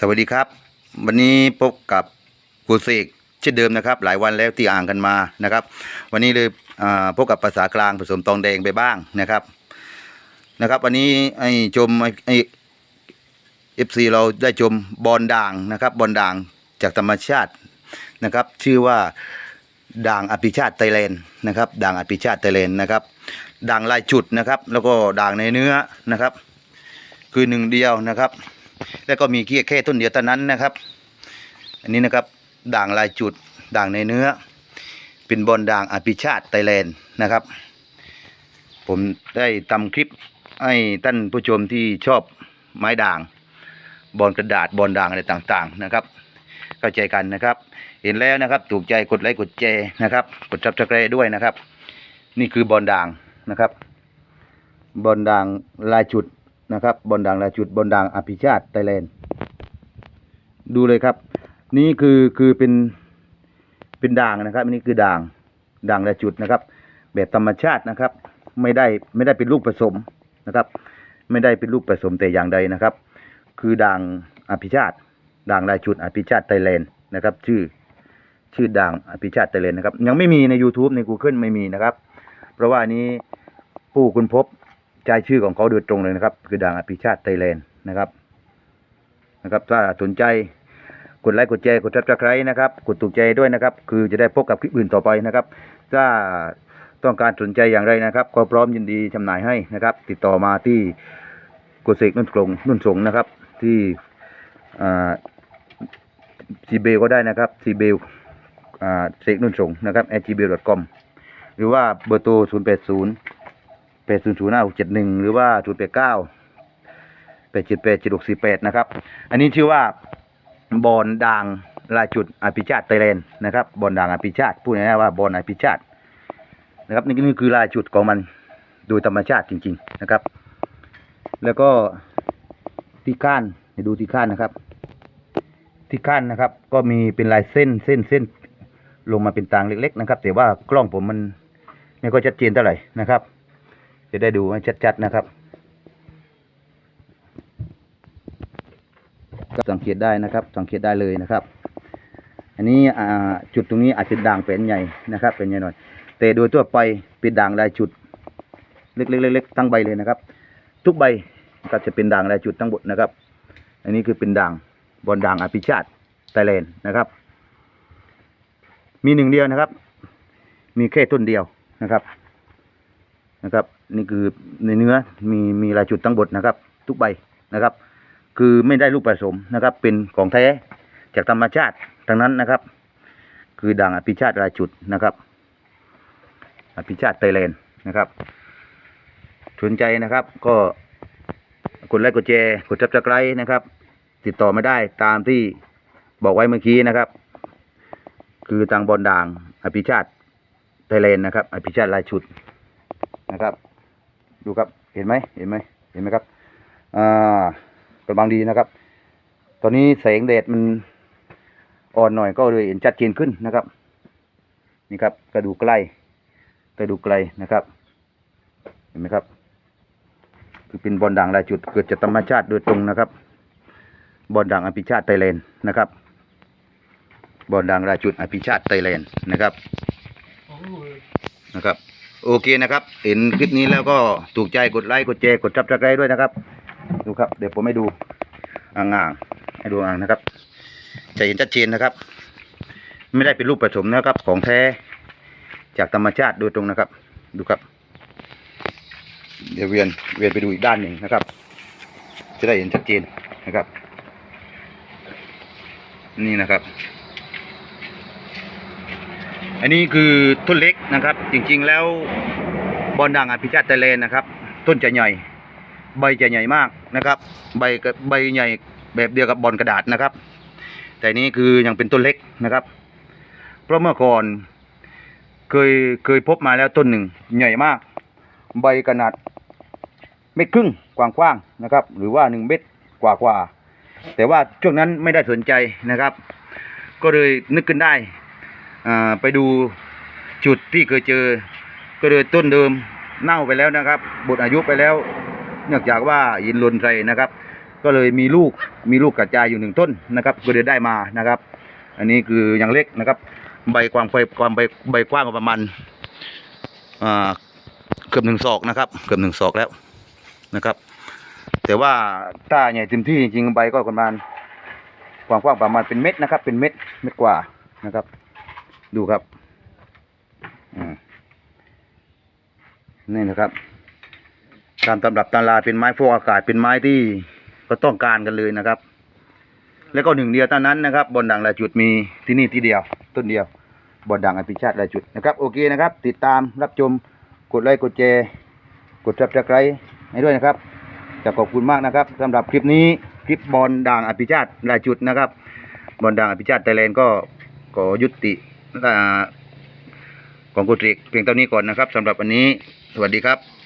สวัสดีครับ วันนี้พบกับกูเสกเช่นเดิมนะครับ หลายวันแล้วที่อ่างกันมานะครับ วันนี้เลยพบกับภาษากลางผสมตองแดงไปบ้างนะครับนะครับ วันนี้ไอ้ชมไอ้เอฟซีเราได้ชมบอลด่างนะครับบอลด่างจากธรรมชาตินะครับ ชื่อว่าด่างอภิชาติไทยแลนด์นะครับด่างอภิชาติไทยแลนด์นะครับด่างลายจุดนะครับ แล้วก็ด่างในเนื้อนะครับ คือหนึ่งเดียวนะครับ แล้วก็มีแค่แค่ต้นเดียวเท่านั้นนะครับ อันนี้นะครับด่างลายจุดด่างในเนื้อ เป็นบอลด่างอภิชาติไทยแลนด์นะครับ ผมได้ทำคลิปให้ท่านผู้ชมที่ชอบไม้ด่าง บอลกระดาษบอลด่างอะไรต่างๆนะครับ เข้าใจกันนะครับ เห็นแล้วนะครับถูกใจกดไลค์กดแชร์นะครับ กดซับสไครต์ด้วยนะครับ นี่คือบอลด่างนะครับ บอลด่างลายจุด นะครับบอลด่างลายจุดบอลด่างอภิชาติไทยแลนด์ดูเลยครับ นี่คือคือเป็นเป็นด่างนะครับอันนี้คือด่างด่างลายจุดนะครับ แบบธรรมชาตินะครับ ไม่ได้ไม่ได้เป็นลูกผสมนะครับ ไม่ได้เป็นลูกผสมแต่อย่างใดนะครับ คือด่างอภิชาติด่างลายจุดอภิชาติไทยแลนด์นะครับ ชื่อชื่อด่างอภิชาติไทยแลนด์นะครับ ยังไม่มีใน YouTube ใน Google ไม่มีนะครับ เพราะว่านนี้ผู้คุณพบ ใจชื่อของเขาโดยตรงเลยนะครับ คือด่างอภิชาติไทยแลนด์นะครับนะครับถ้าสนใจกดไลค์กดแชร์กดซับสไครต์นะครับกดถูกใจด้วยนะครับ คือจะได้พบกับคลิปอื่นต่อไปนะครับ ถ้าต้องการสนใจอย่างไรนะครับ ก็พร้อมยินดีจำหน่ายให้นะครับ ติดต่อมาที่กุเสกนุ่นกรงนุ่นสงนะครับ ที่ซีเบลก็ได้นะครับซีเบลเสกนุ่นสงนะครับ gmail.com หรือว่าเบอร์โทร0 8 0 แปดศูนย์ศูนย์ห้าหกเจ็ดหนึ่งหรือว่าศูนย์แปดเก้าแปดเจ็ดแปดเจ็ดหกสี่แปดนะครับ อันนี้ชื่อว่าบอลด่างลายจุดอภิชาติไทยแลนด์นะครับบอลด่างอภิชาติพูดง่ายๆว่าบอลอภิชาตินะครับนี่นี่คือลายจุดของมันโดยธรรมชาติจริง ๆนะครับ แล้วก็ที่ก้านดูที่ก้านนะครับ ที่ก้านนะครับ ก็มีเป็นลายเส้นเส้นเส้นลงมาเป็นตางเล็ก ๆ นะครับ แต่ว่ากล้องผมมันไม่ค่อยชัดเจนเท่าไหร่นะครับ จะได้ดูให้ชัดๆนะครับ สังเกตได้นะครับ สังเกตได้เลยนะครับ อันนี้จุดตรงนี้อาจจะด่างเป็นใหญ่นะครับ เป็นใหญ่หน่อย แต่โดยทั่วไปเป็นด่างลายจุด เล็กๆๆๆทั้งใบเลยนะครับ ทุกใบก็จะเป็นด่างลายจุดทั้งหมดนะครับ อันนี้คือเป็นด่างบอลด่างอภิชาติไทยแลนด์นะครับ มีหนึ่งเดียวนะครับ มีแค่ต้นเดียวนะครับ นะครับ นี่คือในเนื้อมีมีลายจุดทั้งหมดนะครับ ทุกใบนะครับ คือไม่ได้ลูกผสมนะครับ เป็นของแท้จากธรรมชาติทั้งนั้นนะครับ คือด่างอภิชาติลายจุดนะครับ อภิชาติไทยแลนด์นะครับสนใจนะครับ ก็กดไลค์กดแชร์กดซับสไรนะครับ ติดต่อไม่ได้ตามที่บอกไว้เมื่อกี้นะครับ คือทางบอลด่างอภิชาติไทยแลนด์นะครับ อภิชาติลายชุด นะครับ ดูครับเห็นไหมเห็นไหมเห็นไหมครับอ่ากำลังดีนะครับ ตอนนี้แสงแดดมันอ่อนหน่อยก็เลยเห็นชัดเจนขึ้นนะครับ นี่ครับกระดูกใกล้กระดูกไกลนะครับ เห็นไหมครับ คือเป็นบอลด่างลายจุดเกิดจากธรรมชาติโดยตรงนะครับบอลด่างอภิชาติไทยแลนด์นะครับบอลด่างลายจุดอภิชาติไทยแลนด์นะครับนะครับ โอเคนะครับ เห็นคลิปนี้แล้วก็ถูกใจกดไลค์กดแชร์กดซับสไครต์ด้วยนะครับ ดูครับ เดี๋ยวผมให้ดูอ่างๆให้ดูอ่างนะครับ จะเห็นชัดเจนนะครับ ไม่ได้เป็นรูปผสมนะครับ ของแท้จากธรรมชาติโดยตรงนะครับ ดูครับ เดี๋ยวเวียนเวียนไปดูอีกด้านหนึ่งนะครับ จะได้เห็นชัดเจนนะครับ นี่นะครับ อันนี้คือต้นเล็กนะครับ จริงๆแล้วบอลด่างอภิชาติไทยแลนด์นะครับ ต้นจะใหญ่ ใบจะใหญ่มากนะครับ ใบใบใหญ่แบบเดียวกับบอลกระดาษนะครับ แต่นี้คือยังเป็นต้นเล็กนะครับ เพราะเมื่อก่อนเคยเคยพบมาแล้วต้นหนึ่งใหญ่มาก ใบขนาดเม็ดครึ่งกว้างๆนะครับ หรือว่าหนึ่งเม็ดกว่าๆแต่ว่าช่วงนั้นไม่ได้สนใจนะครับ ก็เลยนึกขึ้นได้ ไปดูจุดที่เคยเจอ ก็เลยต้นเดิมเน่าไปแล้วนะครับบทอายุไปแล้ว เนื่องจากว่าหินลนใส่นะครับ ก็เลยมีลูกมีลูกกระจายอยู่หนึ่งต้นนะครับ ก็เลยได้มานะครับ อันนี้คือยังเล็กนะครับ ใบความใบความใบใบกว้างประมาณเกือบหนึ่งศอกนะครับ เกือบหนึ่งศอกแล้วนะครับ แต่ว่าถ้าใหญ่เต็มที่จริงๆใบก็ประมาณความกว้างประมาณเป็นเม็ดนะครับ เป็นเม็ดเม็ดกว่านะครับ ดูครับอืมนี่นะครับ ตามตำรับตำราเป็นไม้พวกอากาศเป็นไม้ที่ก็ต้องการกันเลยนะครับ แล้วก็หนึ่งเดียวเท่านั้นนะครับบนด่างลายจุดมีที่นี่ที่เดียว ต้นเดียวบนด่างอภิชาติลายจุดนะครับ โอเคนะครับ ติดตามรับชมกดไลค์กดแชร์กดซับสไครต์ให้ด้วยนะครับจะขอบคุณมากนะครับสำหรับคลิปนี้คลิปบอลด่างอภิชาติลายจุดนะครับ บอลด่างอภิชาติไทยแลนด์ก็ขอยุติ ของกุตริกเพียงเท่านี้ก่อนนะครับสำหรับวันนี้สวัสดีครับ